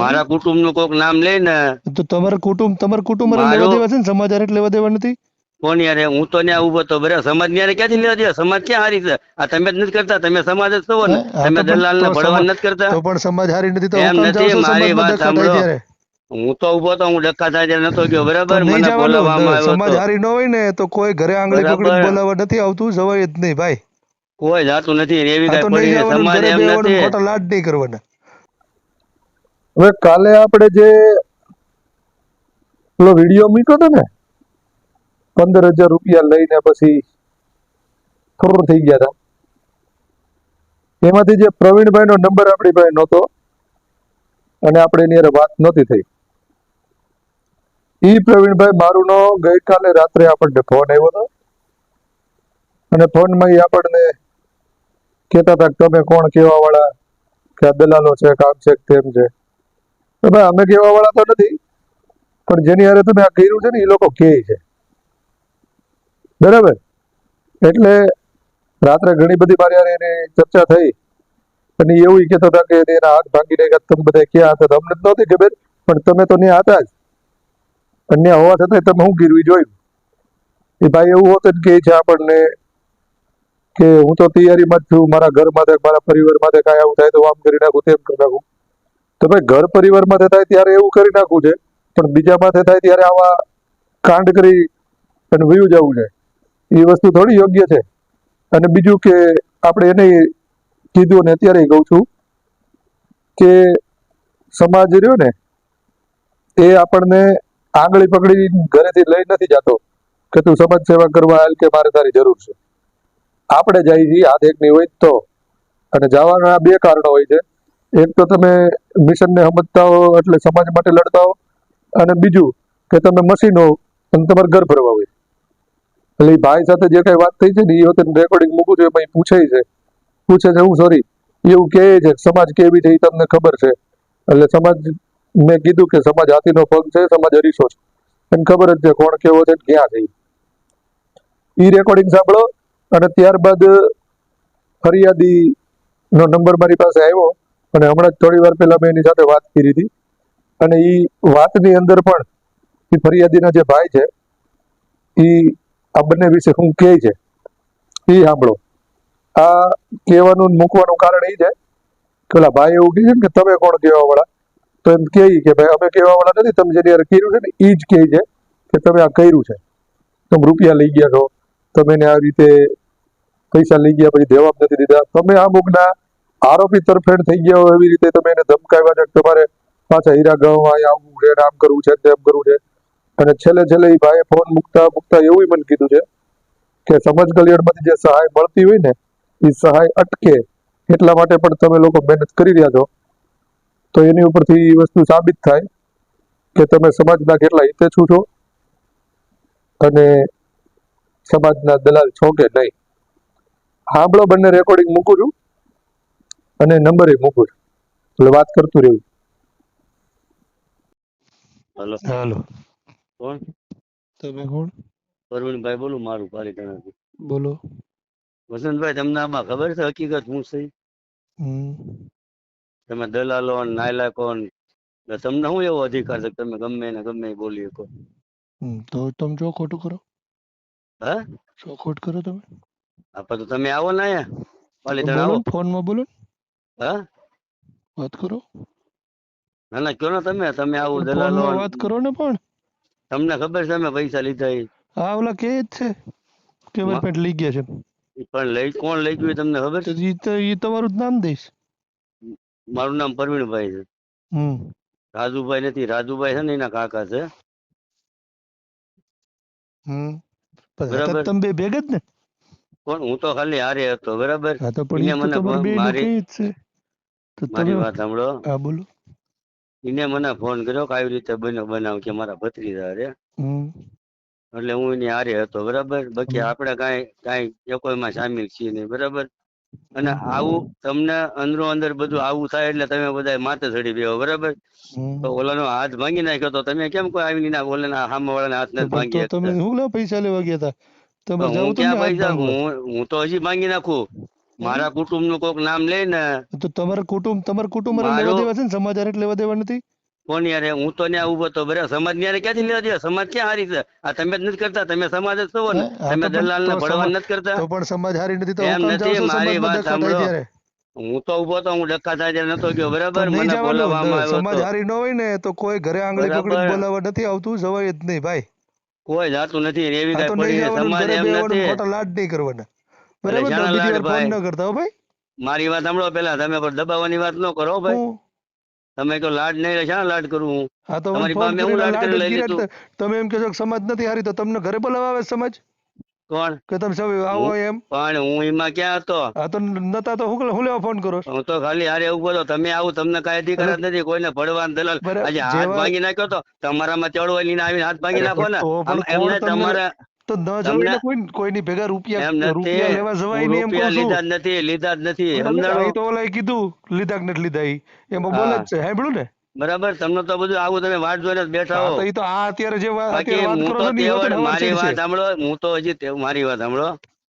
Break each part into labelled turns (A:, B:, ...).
A: મારા કુટુંબનું કોક નામ લે ને
B: તો તમારા કુટુંબ તમારા કુટુંબ લેવા દેવા છે ને? સમાજ હારે લેવા દેવા નથી?
A: કોણ યાર હું તો ત્યાં ઊભો તો બરાબર. સમાજ ને ક્યાંથી લેવા દેવા સમાજ ક્યાં હારી છે? આ તમે જ નથી કરતા. તમે સમાજ જ છો ને? તમે દલાલ ને
B: તો
A: નથી કરતા?
B: તો પણ સમાજ હારી નથી તો
A: એમ
B: હું
A: નથી, મારી વાત સાંભળો. હું તો ઊભો તો હું ડક્કા થાય નતો ગયો બરાબર? મને બોલાવવામાં આવ્યો
B: સમાજ હારી ન હોય ને તો કોઈ ઘરે આંગળી પકડી બોલાવવા નથી આવતું? જવાય જ નહીં ભાઈ.
A: કોઈ જાતું નથી એવી કઈ પડી સમાજ એમ નથી.
B: ખોટા લાડ નહીં કરવાના.
C: હવે કાલે આપણે જે પેલો વીડિયો મૂક્યો હતો ને, પંદર હજાર રૂપિયા લઈને પછી થોડું થઈ ગયા હતા. એમાંથી જે પ્રવીણભાઈ નો નંબર આપણી પાસે નહોતો અને આપણે એની અરે વાત નહોતી થઈ. ઈ પ્રવીણભાઈ મારું નો ગઈકાલે રાત્રે આપણને ફોન આવ્યો હતો. અને ફોનમાં એ આપણને કહેતા હતા તમે કોણ કેવા વાળા કે આ દલાલો છે કામ છે તેમ છે. તો ભાઈ અમે કેવા વાળા તો નથી. પણ જેની હારે તમે આ કર્યું છે ને, એ લોકો કહે છે. બરાબર? એટલે રાત્રે ઘણી બધી મારી હારે એની ચર્ચા થઈ. અને એવું કહેતા હતા કે એના હાથ ભાંગી નાખ્યા તમે બધા ક્યાં હતા? અમને નહોતી ખબર, પણ તમે તો ત્યાં હતા જ. અન્ય હોવા છતાં તમે હું ગીરવી જોયું. એ ભાઈ એવું હોત કે છે આપણને કે હું તો તૈયારીમાં જ છું, મારા ઘરમાં મારા પરિવાર માટે કાંઈ આવું થાય તો આમ કરી નાખું, તેમ કરી નાખું. તો ભાઈ ઘર પરિવારમાં થાય ત્યારે એવું કરી નાખવું છે, પણ બીજામાં થાય ત્યારે આવા કાંડ કરી અને વયું જવું છે. એ વસ્તુ થોડી યોગ્ય છે. અને બીજું કે આપણે એને કીધું અને અત્યારે કહું છું કે સમાજ રહ્યો ને, એ આપણને આંગળી પકડી ઘરેથી લઈ નથી જતો કે તું સમાજ સેવા કરવા આવેલ કે મારે તારી જરૂર છે. આપણે જઈએ છીએ, હાથ એકની હોય તો. અને જવાના બે કારણો હોય છે. એક તો તમે મિશનને સમજતા હો એટલે સમાજ માટે લડતા હો. અને બીજું કે તમે મશીન હો અને તમારે ઘર ભરવા હોય. એટલે એ ભાઈ સાથે જે કઈ વાત થઈ છે ને, એ વખતે રેકોર્ડિંગ મૂકું છું, એમાં પૂછે છે. પૂછે છે, હું સોરી એવું કહે છે, સમાજ કેવી છે એ તમને ખબર છે. એટલે સમાજ, મેં કીધું કે સમાજ હાથીનો પગ છે, સમાજ અરીસો છે. એને ખબર જ છે કોણ કેવો છે ક્યાં છે એ. રેકોર્ડિંગ સાંભળો. અને ત્યારબાદ ફરિયાદી નો નંબર મારી પાસે આવ્યો. અને હમણાં જ થોડી વાર પહેલા મેં એની સાથે વાત કરી હતી. અને એ વાતની અંદર પણ એ ફરિયાદીના જે ભાઈ છે એ આ બંને વિશે શું કહે છે એ સાંભળો. આ કહેવાનું મૂકવાનું કારણ એ છે કે ઓલા ભાઈ એવું કહે છે કે તમે કોણ કહેવા વાળા તો એમ કહે કે ભાઈ, અમે કહેવા વાળા નથી, તમે જેની હારે કર્યું છે ને એ જ કહે છે કે તમે આ કર્યું છે. તમે રૂપિયા લઈ ગયા છો, તમે એને આ રીતે પૈસા લઈ ગયા, પછી દેવા નથી દીધા. તમે આ અમુકના આરોપી તરફેણ થઈ ગયા હોય એવી રીતે તમે એને ધમકાવ્યા છે તમારે પાછા હીરા અહીં આવવું છે આમ કરવું છે, તેમ કરવું છે. અને છેલ્લે છેલ્લે એ ભાઈએ ફોન મૂકતા મૂકતા એવું મને કીધું છે કે સમાજ કલ્યાણમાંથી જે સહાય મળતી હોય ને એ સહાય અટકે. એટલા માટે પણ તમે લોકો મહેનત કરી રહ્યા છો. તો એની ઉપરથી એ વસ્તુ સાબિત થાય કે તમે સમાજના કેટલા હિતેચ્છુ છો અને સમાજના દલાલ છો કે નહીં. હાંભળો, બંને રેકોર્ડિંગ મૂકું છું. અને નંબરે મૂકું છું એટલે વાત કરતું રહેવું.
A: હેલો.
B: હેલો.
A: કોણ?
B: તમે કોણ?
A: પરવીનભાઈ બોલું મારું પાલિતાણાથી
B: બોલો.
A: વસંતભાઈ તમને આમાં ખબર છે હકીકત હું છે?
B: હમ.
A: તમે દલાલો નાયલા નાયલાકો તમને શું એવો અધિકાર છે તમે ગમે ને ગમે એ બોલી શકો?
B: તો તમે જો ખોટું કરો.
A: હે?
B: જો ખોટ કરો તમે.
A: આપણે તો તમે આવો ને અહીંયા. પાલિતાણા આવો.
B: ફોનમાં બોલો ને,
A: હા?
B: વાત કરો.
A: ના ના કયો ને તમે? તમે આવું દલાલો
B: વાત કરો ને પણ.
A: તમને ખબર છે અમે પૈસા લીધા એ?
B: હા ઓલા કે જ છે કે મારી પેન્ટ લઈ ગયા છે.
A: પણ લઈ કોણ લઈ ગયું તમને ખબર છે?
B: ઈ તો ઈ તમારું જ નામ દઈશ.
A: મારું નામ પરવીણભાઈ છે.
B: હમ.
A: રાજુભાઈ નથી રાજુભાઈ છે ને એના કાકા છે.
B: હમ.
A: બરાબર.
B: તમે બે ભેગા જ ને?
A: પણ હું તો ખાલી હારે હતો બરાબર?
B: હા તો પણ
A: મને મારી-
B: તો
A: મારી વાત સાંભળો.
B: હા બોલો.
A: એને મને ફોન કર્યો કે આવી રીતે બન્યો બનાવ કે મારા ભત્રીજા રે. એટલે હું એની હારે હતો બરાબર? બાકી આપણે કાંઈ કાંઈ એકોયમાં સામેલ છીએ નહીં બરાબર? અને આવું તમને અંદરો અંદર બધું આવું થાય એટલે તમે બધા માથે ચડી બેહો બરાબર? તો ઓલાનો હાથ ભાંગી નાખ્યો તો તમે કેમ કોઈ આવીને ના ઓલાના સામેવાળાના હાથ
B: તો
A: નથી ભાંગી
B: તમે શું લે પૈસા લેવા ગયા હતા
A: હું ક્યાં
B: હાથ
A: પૈસા? હું હું તો હજી ભાંગી નાખું. મારા કુટુંબનું કોક નામ લે ને.
C: તો તમારા કુટુંબ તમારા કુટુંબ લેવા દેવા છે ને? સમાજ હારે લેવા દેવા નથી?
A: કોણ યાર હું તો ત્યાં ઊભો તો બરાબર. સમાજ ન્યારે ક્યાંથી લેવા દેવા? સમાજ ક્યાં હારી છે? આ તમે જ નથી કરતા. તમે સમાજ જ છો ને. તમે દલાલ ને
C: તો
A: નથી કરતા.
C: તો પણ સમાજ હારી નથી તો
A: એમ નથી, મારી વાત સાંભળો. હું તો ઊભો તો હું ડખા થાય નતો ગયો બરાબર? મને બોલાવવામાં આવ્યો
C: સમાજ હારી ન હોય ને તો કોઈ ઘરે આંગળી પકડી બોલાવવા નથી આવતું જવાય જ નહીં ભાઈ.
A: કોઈ જાતું નથી એવી કઈ પડી સમાજ એમ નથી.
C: લાડ નહીં કરવાના. બરાબર બીજી વાર ફોન ન કરતા હો ભાઈ.
A: મારી વાત સાંભળો પેલા તમે દબાવવાની વાત ન કરો ભાઈ. તમે કહો લાડ નહીં શા લાડ કરું હું?
C: હા તો
A: તમારી પાસે હું લાડ કરી લઈ લીધું.
C: તમે એમ કહો છો કે સમાજ નથી હારી તો તમને ઘરે છે સમાજ?
A: કોણ?
C: કે તમે સૌ આવો એમ?
A: પણ હું એમાં ક્યાં હતો?
C: આ તો નતા તો હું હું લેવા ફોન કરો
A: હું તો ખાલી હારે ઊભો તો તમે આવું તમને કાંઈ અધિકાર જ નથી કોઈને ભડવાન દલાલ. આજે હાથ ભાંગી નાખ્યો તો તમારામાં ચડવો લઈને આવીને હાથ ભાંગી નાખો ને.
C: તો
A: એમને તમારા
C: તો ન જવાય કોઈ કોઈની ભેગા રૂપિયા રૂપિયા લેવા જવાય નહીં એમ કહું
A: લીધા જ નથી લીધા જ નથી
C: બરાબર, તો ઓલાય કીધું લીધા કે નથી લીધા એ એમાં બોલે જ છે સાંભળ્યું ને?
A: બરાબર તમને તો બધું આવું તમે વાત જોઈને જ બેઠા
C: હા, તો આ અત્યારે જે વાત કરો છો
A: મારી. વાત સાંભળો હું તો હજી મારી વાત સાંભળો.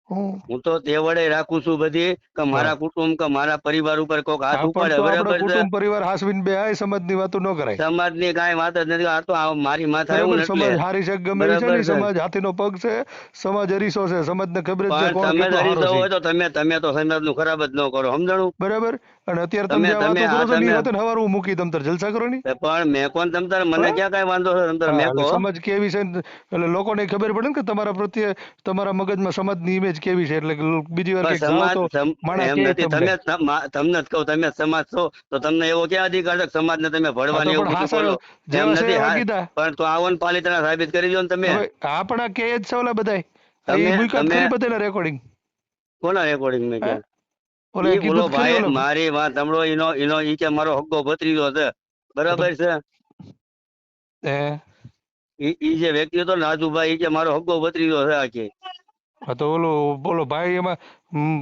C: હું.
A: તો તે વડે રાખું છું બધી કે મારા કુટુંબ કે મારા પરિવાર ઉપર કોક હાથ ઉપાડે. બરાબર
C: કુટુંબ પરિવાર હાસવીને બે આય સમાજની વાતો ન કરાય.
A: સમાજની કાંઈ વાત જ નથી. આ તો આ મારી માથા એવું
C: સમાજ હારી છે ગમે છે ને. સમાજ હાથીનો પગ છે. સમાજ હરીસો છે. સમાજને ખબર જ છે કોણ
A: તમે હરીસો હોય તો તમે તમે તો સમાજનું ખરાબ જ ન કરો. સમજણું?
C: બરાબર? અને અત્યારે
A: તમે-
C: તમે હવાર હું મૂકી તમ જલસા કરો ની
A: પણ મેં કોણ તમ મને ક્યાં કાઈ વાંધો છે? તમ તારે
C: હા,
A: મેં
C: એટલે
A: કહો
C: કેવી છે? એટલે લોકોને ખબર પડે ને કે તમારા પ્રત્યે તમારા મગજમાં સમાજની ઇમેજ કેવી છે? એટલે બીજી વાર કે
A: સમાજ એમ નથી.
C: તમને.
A: તમે તમને જ કહું તમે સમાજ છો તો તમને એવો ક્યાં અધિકાર છે સમાજ ને તમે ભળવાની એવું બધું બોલો?
C: જેમ
A: નથી પણ તો આવન પાલિતાના સાબિત કરી દો ને તમે.
C: આપણા કે જ છે ઓલા બધાય? એ મુકાત કરી બધાના રેકોર્ડિંગ
A: કોના રેકોર્ડિંગ મેં ક્યાં?
C: ઓલા ખરી
A: ભાઈ મારી વાત સાંભળો એનો એનો ઈ કે મારો હગ્ગો ભત્રીજો છે. બરાબર છે?
C: હે
A: ઈ જે વ્યક્તિ હતો ને રાજુભાઈ ઈ કે મારો હગ્ગો ભત્રીજો છે આખી.
C: હા તો ઓલો બોલો ભાઈ એમાં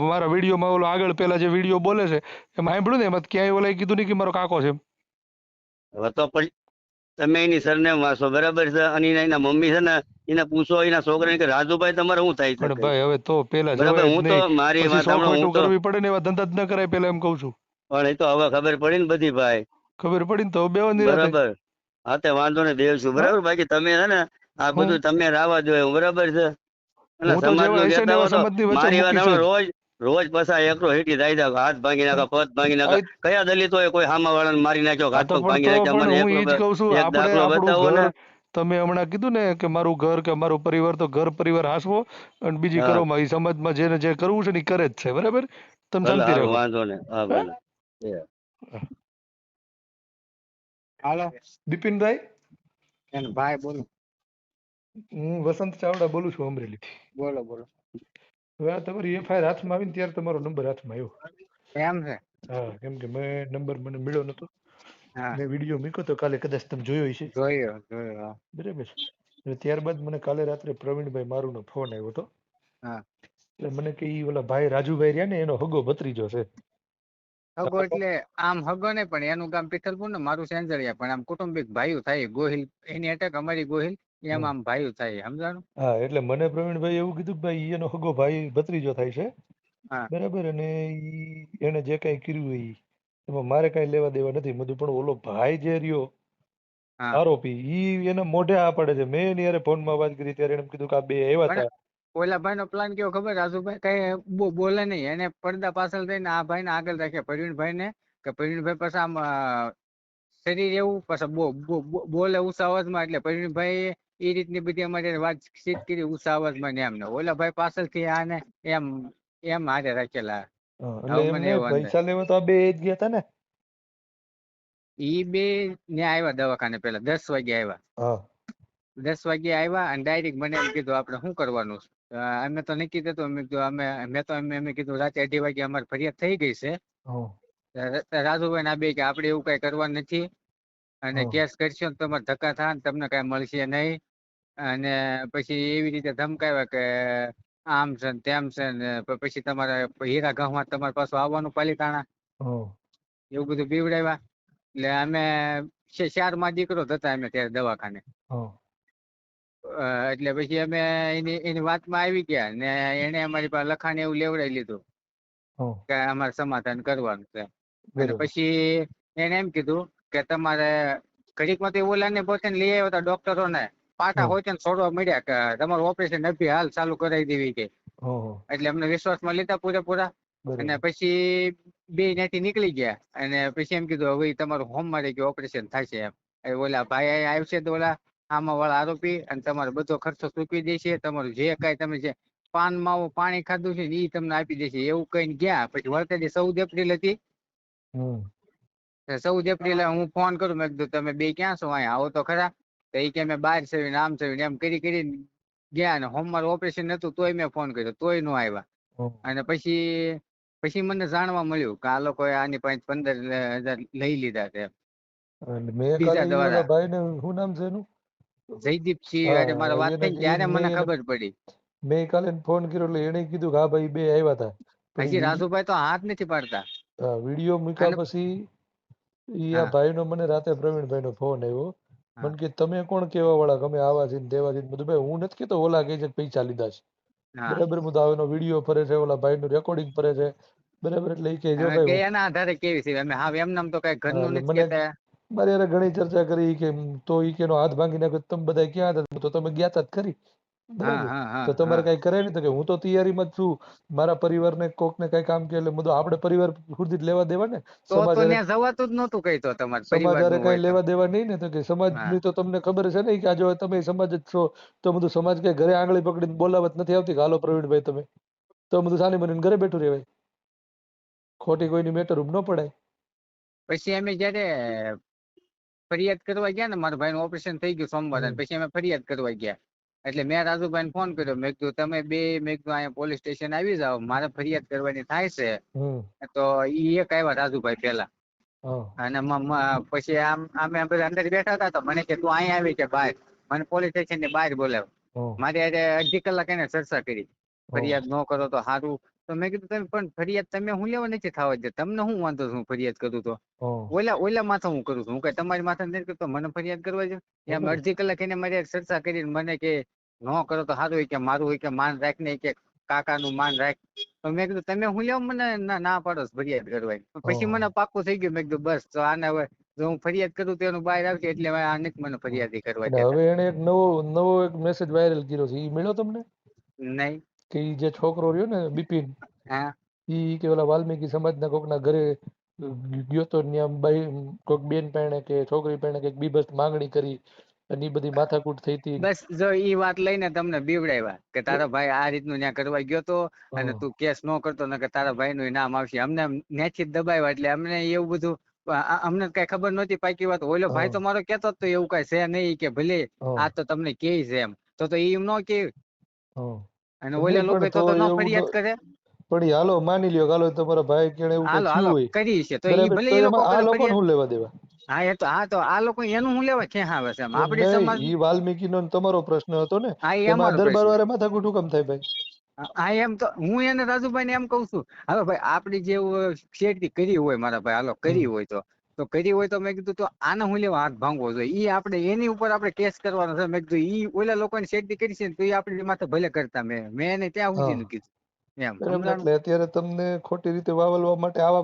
C: મારા વિડીયોમાં ઓલો આગળ પેલા જે વીડિયો બોલે છે એમાં સાંભળ્યું ને એમાં ક્યાંય ઓલા કીધું નહીં કે મારો કાકો છે
A: હવે તો પછી તમે એની સરનેમ વાંચો બરાબર છે? અને એના મમ્મી છે ને એને પૂછો એના છોકરાને કે રાજુભાઈ તમારે શું થાય
C: પણ ભાઈ હવે તો પેલા
A: બરાબર હું તો મારી વાત હું
C: કરવી પડે ને એવા ધંધા જ ન કરાય પેલા એમ કહું છું.
A: પણ એ તો હવે ખબર પડી ને બધી ભાઈ.
C: ખબર પડી ને તો બે
A: બરાબર. હા તે વાંધો ને દેવ છું. બરાબર બાકી તમે છે ને આ બધું તમે રાવા જોયું બરાબર છે? અને
C: સમાજનું
A: કહેતા હો તો મારી વાત
C: મૂકી
A: સાંભળો,
C: છે.
A: રોજ રોજ પસા એકરો હેટી થાય છે હાથ ભાંગી નાખે પદ ભાંગી નાખે. કયા દલિતોએ કોઈ હામા વાળાને મારી નાખ્યો હાથ પગ ભાંગી નાખ્યા મને
C: હું ઈ જ કહું છું
A: એક
C: આપણે
A: દાખલો બતાવો ને.
C: તમે હમણાં કીધું ને કે મારું ઘર કે મારો પરિવાર તો ઘર પરિવાર હાસવો અને બીજી. કરો માં સમાજમાં જેને જે કરવું છે ને કરે જ છે બરાબર? તમે શાંતિ રહો
A: વાંધો ને હા ભલે.
D: હાલો.
C: બિપિનભાઈ
D: એન ભાઈ બોલો.
C: હું વસંત ચાવડા બોલું છું અમરેલી
D: બોલો બોલો.
C: હવે આ તમારી એફઆઈઆર હાથમાં આવીને ત્યારે તમારો નંબર હાથમાં આવ્યો.
D: એમ છે?
C: હા કેમ કે મેં નંબર મને મળ્યો નતો. મેં વીડિયો મૂક્યો તો કાલે કદાચ તમે જોયો હશે.
D: જોયો જોયો
C: બરાબર એટલે ત્યારબાદ મને કાલે રાત્રે પ્રવીણભાઈ મારુનો ફોન આવ્યો હતો.
D: હા.
C: એટલે મને કે ઈ ઓલા ભાઈ રાજુભાઈ રહ્યા ને એનો હગો ભત્રીજો છે.
D: હગો એટલે આમ હગો ને પણ એનું ગામ પીથલપુર ને મારું સેંજળિયા પણ આમ કુટુંબિક ભાઈઓ થાય ગોહિલ એની અટેક અમારી ગોહિલ એમ આમ ભાઈ થાય સમજાણું?
C: હા એટલે મને પ્રવીણભાઈ એવું કીધું કે ભાઈ એનો હગો ભાઈ ભત્રીજો થાય છે. બરાબર અને એને જે કઈ કર્યું એ એમાં મારે કઈ લેવા દેવા નથી બધું પણ ઓલો ભાઈ જે રહ્યો આરોપી ઈ એને મોઢે આ પડે છે. મેં એની હારે ફોનમાં વાત કરી ત્યારે એને કીધું કે આ બે આવ્યા હતા.
D: ઓલા ભાઈ નો પ્લાન કેવો ખબર? રાજુભાઈ કઈ બોલે નહીં એને પડદા પાછળ થઈને આ ભાઈ ને આગળ રાખ્યા. પ્રવીણભાઈ ને કે પ્રવીણભાઈ પાછા આમ શરીર એવું પાછા બોલે ઊંચા અવાજમાં એટલે પ્રવીણભાઈ એ રીતની બધી અમારે વાતચીત કરી અવાજમાં ને એમ ઓલા ભાઈ પાછળથી આને એમ એમ હારે રાખેલા.
C: પૈસા લેવા તો બે જ ગયા હતા ને?
D: ઈ બે ને આવ્યા દવાખાને પેલા દસ વાગે આવ્યા દસ વાગે આવ્યા અને ડાયરેક્ટ મને એમ કીધું આપણે શું કરવાનું? અમે તો નક્કી કીધું અમે કીધું અમે મેં તો એમ એમ કીધું રાતે અઢી વાગે અમારી ફરિયાદ થઈ ગઈ છે. રાજુભાઈ ના બે કે આપણે એવું કઈ કરવાનું નથી અને કેસ કરશો ને તમારે ધક્કા થાય ને તમને કઈ મળશે નહીં. અને પછી એવી રીતે ધમકાવ્યા કે આમ છે ને તેમ છે ને પછી તમારે હીરા ઘઉં તમારે પાછું આવવાનું પાલિતાણા. એવું બધું બીવડાવ્યા. એટલે અમે ચારમાં દીકરો થતા અમે ત્યારે દવાખાને. એટલે પછી અમે એની એની વાતમાં આવી ગયા ને એને અમારી પાસે લખાણ એવું લેવડાવી લીધું. કે અમારે સમાધાન કરવાનું છે. અને પછી એને એમ કીધું કે તમારે ઘડીકમાંથી ઓલા ને પોતે લઈ આવ્યા હતા ડોક્ટરો ને પાટા હોય ને છોડવા મળ્યા કે તમારું ઓપરેશન અભી હાલ ચાલુ કરાવી દેવી કે. એટલે અમને વિશ્વાસમાં લીધા પૂરેપૂરા. અને પછી બે ત્યાંથી નીકળી ગયા. અને પછી એમ કીધું હવે તમારું તમારું હોમવારે કે ઓપરેશન થશે એમ. એ ઓલા ભાઈ આવશે તો ઓલા આમાં વાળા આરોપી અને તમારો બધો ખર્ચો ચૂકવી દેશે. તમારું જે કાંઈ તમે જે પાન માવો પાણી ખાધું છે ને એ તમને આપી દેશે. એવું કહીને ગયા. પછી વળતે ચૌદ એપ્રિલ હતી.
C: હમ.
D: ચૌદ એપ્રિલે હું ફોન કરું મેં કીધું તમે બે ક્યાં છો? અહીંયા આવો તો ખરા. તો એ કે મેં બહાર સેવીને આમ સેવીને એમ કરી કરીને ગયા અને હોમવાર ઓપરેશન હતું તોય મેં ફોન કર્યો તોય નો આવ્યા. અને પછી પછી મને જાણવા મળ્યું કે આ લોકો આની પાસે પંદર હજાર લઈ લીધા છે બીજા
C: કાલે ઈ
D: દ્વારા.
C: શું નામ છે એનું?
D: જયદીપસિંહ અરે મારે વાત થઈ ત્યારે મને ખબર પડી.
C: મેં કાલે ફોન કર્યો એટલે એને કીધું કે હા ભાઈ બે આવ્યા હતા
D: હજી રાજુભાઈ તો હાથ નથી પાડતા.
C: વીડિયો મૂક્યા પછી ઈ આ. ભાઈનો મને રાતે પ્રવીણભાઈનો ફોન આવ્યો. મને કે તમે કોણ કેવા વાળા? અમે આવા છે ને તેવા બધું. ભાઈ હું નથી કેતો ઓલા કે છે પૈસા લીધા છે. બરાબર હું તો એનો વીડિયો ફરે છે ઓલા ભાઈ નું રેકોર્ડિંગ ફરે છે. બરાબર એટલે ઈ કે જો ભાઈ
D: કે એના આધારે કેવી છે? અમે હા એમ નામ તો કઈ ઘરનું નથી કેતા
C: મારે ઘણી ચર્ચા કરી કે તો ઈ કે એનો હાથ ભાંગી નાખ્યો તમે બધા ક્યાં હતા? તો તમે ગયા તા જ ખરી. તો તમારે કઈ કરાય નહીં તો કે હું તો તૈયારીમાં જ છું. મારા પરિવારને કોકને કઈ કામ કે એટલે બધું આપણે પરિવાર સુધી જ લેવા દેવા ને
D: તો તો
C: સમાજ
D: ત્યાં જવાતું જ નહોતું કઈ તો તમારે
C: સમાજ હારે કઈ લેવા દેવા નહીં ને? તો કે સમાજની તો તમને ખબર છે ને કે આ જો તમે સમાજ જ છો તો બધું સમાજ કે ઘરે આંગળી પકડીને બોલાવત નથી આવતી કે હાલો પ્રવીણભાઈ તમે. તો બધું સાની બનીને ઘરે બેઠું રહેવાય. ખોટી કોઈની મેટર ન પડાય.
D: પછી અમે જયારે ફરિયાદ કરવા ગયા ને મારા ભાઈનું ઓપરેશન થઈ ગયું સોમવારે. પછી અમે ફરિયાદ કરવા ગયા. એટલે મેં રાજુભાઈને ફોન કર્યો. મેં કીધું તમે બે મેં કીધું અહીંયા પોલીસ સ્ટેશન આવી જાઓ. મારે ફરિયાદ કરવાની થાય છે. તો ઈ એક આવ્યા રાજુભાઈ પેલા અને પછી આમ અમે બધા અંદર બેઠા હતા તો મને કે તું અહીંયા આવી કે બહાર? મને પોલીસ સ્ટેશનની બહાર બોલાવ મારી આજે અડધી કલાક એને ચર્ચા કરી. ફરિયાદ ન કરો તો સારું. તો મેં કીધું તમે પણ ફરિયાદ તમે હું લેવા નથી થવા દે તમને હું વાંધો છું ફરિયાદ કરું તો? ઓલા ઓલા માથે હું કરું છું. હું કઈ તમારી માથે નથી કરતો? મને ફરિયાદ કરવા છે એમ અડધી કલાક એને મારી ચર્ચા કરીને મને કે ન કરો તો સારું હોય કે મારું હોય કે માન રાખને કે કાકાનું માન રાખ. તો મેં કીધું તમે હું લેવા? મને ના પાડો ફરિયાદ કરવાની પછી મને પાકું થઈ ગયું. મેં કીધું બસ તો આને હવે જો હું ફરિયાદ કરું તો એનું બહાર આવશે એટલે આ નથી મને ફરિયાદી કરવા
C: હવે એને એક નવો નવો એક મેસેજ વાયરલ કર્યો છે. એ મળ્યો તમને?
D: નહીં.
C: કે ઈ જે છોકરો રહ્યો ને બિપિન
D: હા.
C: ઈ કે ઓલા વાલ્મીકી સમાજના કોકના ઘરે ગયો તો ન્યા બાઈ કોક બેન પાણે કે છોકરી પાણે કે બીબસ માંગણી કરી અને ઈ બધી માથાકૂટ થઈ હતી.
D: બસ જો ઈ વાત લઈને તમને બીવડાવ્યા કે તારા ભાઈ આ રીતનું ત્યાં કરવા ગયો તો અને તું કેસ ન કરતો ને કે તારા ભાઈ નું નામ આવશે. અમને નેચી દબાવ્યા એટલે અમને એવું બધું અમને કઈ ખબર નહોતી પાકી વાત. ઓલો ભાઈ તો મારો કેતો તો એવું કઈ છે નહીં કે ભલે આ તો તમને કે છે એમ. તો તો ઈ એમ ન કે. અને ઓલા લોકો તો ન ફરિયાદ કરે?
C: પણ હાલો માની લ્યો હાલો તમારા ભાઈ કેણે એવું થયું હોય.
D: કરી છે તો
C: એ
D: ભલે એ લોકો
C: આ
D: લોકો
C: શું લેવા દેવા?
D: હા એ તો હા તો આ લોકો એનું હું લેવા? ક્યાં આવે છે એમ સમાજ
C: ઈ વાલ્મીકીનો ને તમારો પ્રશ્ન હતો ને
D: હા એ
C: એમાં
D: અમારો
C: દરબાર વાળા માથાકૂટ કેમ થાય ભાઈ?
D: હા એમ તો હું એને રાજુભાઈ ને એમ કઉ છું હવે ભાઈ આપડી જે શેરતી કરી હોય મારા ભાઈ હાલો કરી હોય તો. તો કરી હોય તો મેં કીધું તો આને હું લેવા હાથ ભાંગવો જોઈએ? એ આપણે એની ઉપર આપણે કેસ કરવાનો છે. મેં કીધું ઈ ઓલા લોકોની શેરતી કરી છે તો એ આપણી માથે ભલે કરતા મેં. મેં એને ત્યાં સુધી કીધું એમ.
C: એટલે અત્યારે તમને ખોટી રીતે વાવલવા માટે આવા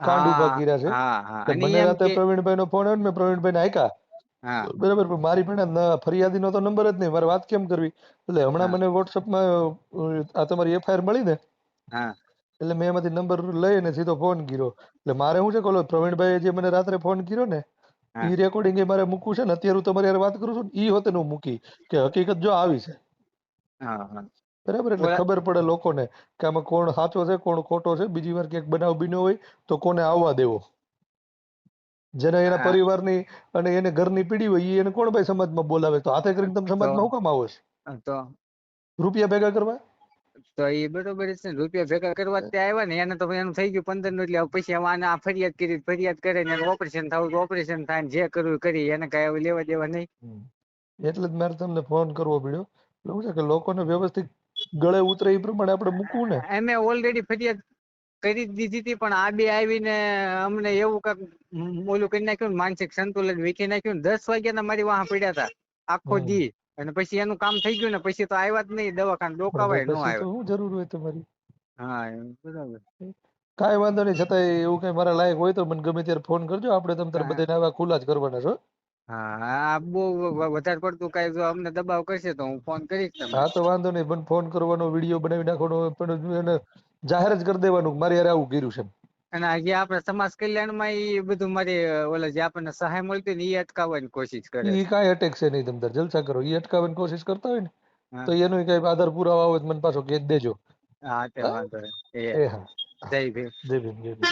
C: કાંડ
D: ઊભા
C: કર્યા છે.
D: હા હા.
C: મને રાતે પ્રવીણભાઈ નો ફોન આવ્યો મેં પ્રવીણભાઈ ને બરાબર પણ મારી પાસે ફરિયાદી નો તો નંબર જ નહીં. મારે વાત કેમ કરવી? એટલે હમણાં
D: મને
C: મને વોટ્સઅપમાં આ તમારી એફઆઈઆર મળી ને. એટલે મેં એમાંથી નંબર લઈને સીધો ફોન કર્યો. એટલે મારે શું છે કે ઓલો પ્રવીણભાઈ જે મને રાત્રે ફોન કર્યો ને એ રેકોર્ડિંગ એ મારે મૂકવું છે ને અત્યારે હું તમારી યાર વાત કરું છું ને એ હોતે હું મૂકી કે હકીકત જો આવી છે. બરાબર? એટલે ખબર પડે લોકોને કે આમાં કોણ સાચો છે કોણ ખોટો છે. બીજી વાર ક્યાંક બનાવ બીનો હોય તો કોને આવવા દેવો? જેને એના. પરિવારની અને એને ઘરની પીડી હોય એને કોણ ભાઈ સમાજમાં બોલાવે? તો હાથે કરીને તમે સમાજમાં શું કામ આવો છો? રૂપિયા ભેગા કરવા?
D: તો એ બરોબર છે. રૂપિયા ભેગા કરવા ત્યાં આવ્યા ને એને તો એનું થઈ ગયું પંદરનું એટલે પછી આને આ ફરિયાદ કરી ફરિયાદ કરે ને ઓપરેશન થવું ઓપરેશન થાય ને જે કરવું કરી એને કઈ હવે લેવા દેવા નહીં.
C: એટલે જ મારે તમને ફોન કરવો પડ્યો. એવું છે કે લોકોને વ્યવસ્થિત ગળે ઉતરે એ પ્રમાણે આપણે મૂકવું ને?
D: એમે ઓલરેડી ફરિયાદ કરી દીધી હતી પણ આ બે આવીને અમને એવું કંઈક ઓલું કરી નાખ્યું માનસિક સંતુલન વીખી નાખ્યું ને દસ વાગ્યાના મારી વાહ પડ્યા હતા. આખો. દી. અને પછી એનું કામ થઈ ગયું ને પછી તો આવ્યા જ નહીં દવાખાને ડોકાવાય ન
C: પછી શું જરૂર હોય તમારી?
D: હા બરાબર.
C: કાંઈ વાંધો નહીં છતાંય એવું કઈ મારા લાયક હોય તો મને ગમે ત્યારે ફોન કરજો. આપણે તમ તારે. બધાને આવા ખુલ્લા જ કરવાના છો.
D: હા બહુ વધારે પડતું કઈ જો અમને દબાવ કરશે તો હું ફોન કરીશ તમને.
C: હા તો વાંધો નહીં પણ ફોન કરવાનો વીડિયો બનાવી નાખવાનો પણ જાહેર જ કરી દેવાનું મારે યાર આવું કર્યું છે
D: અને આ જે આપણે સમાજ કલ્યાણમાં એ બધું મારી ઓલા જે આપણને સહાય મળતી ને એ અટકાવવાની કોશિશ કરે
C: એ કાંઈ અટેક છે નહીં તમ જલસા કરો. એ અટકાવવાની કોશિશ કરતા હોય ને તો એનું કઈ આધાર પુરાવા હોય મને પાછો કહી દેજો.
D: હા તે વાંધો એ
C: એ હા.
D: જય ભીમ.
C: જય ભીમ જય ભીમ.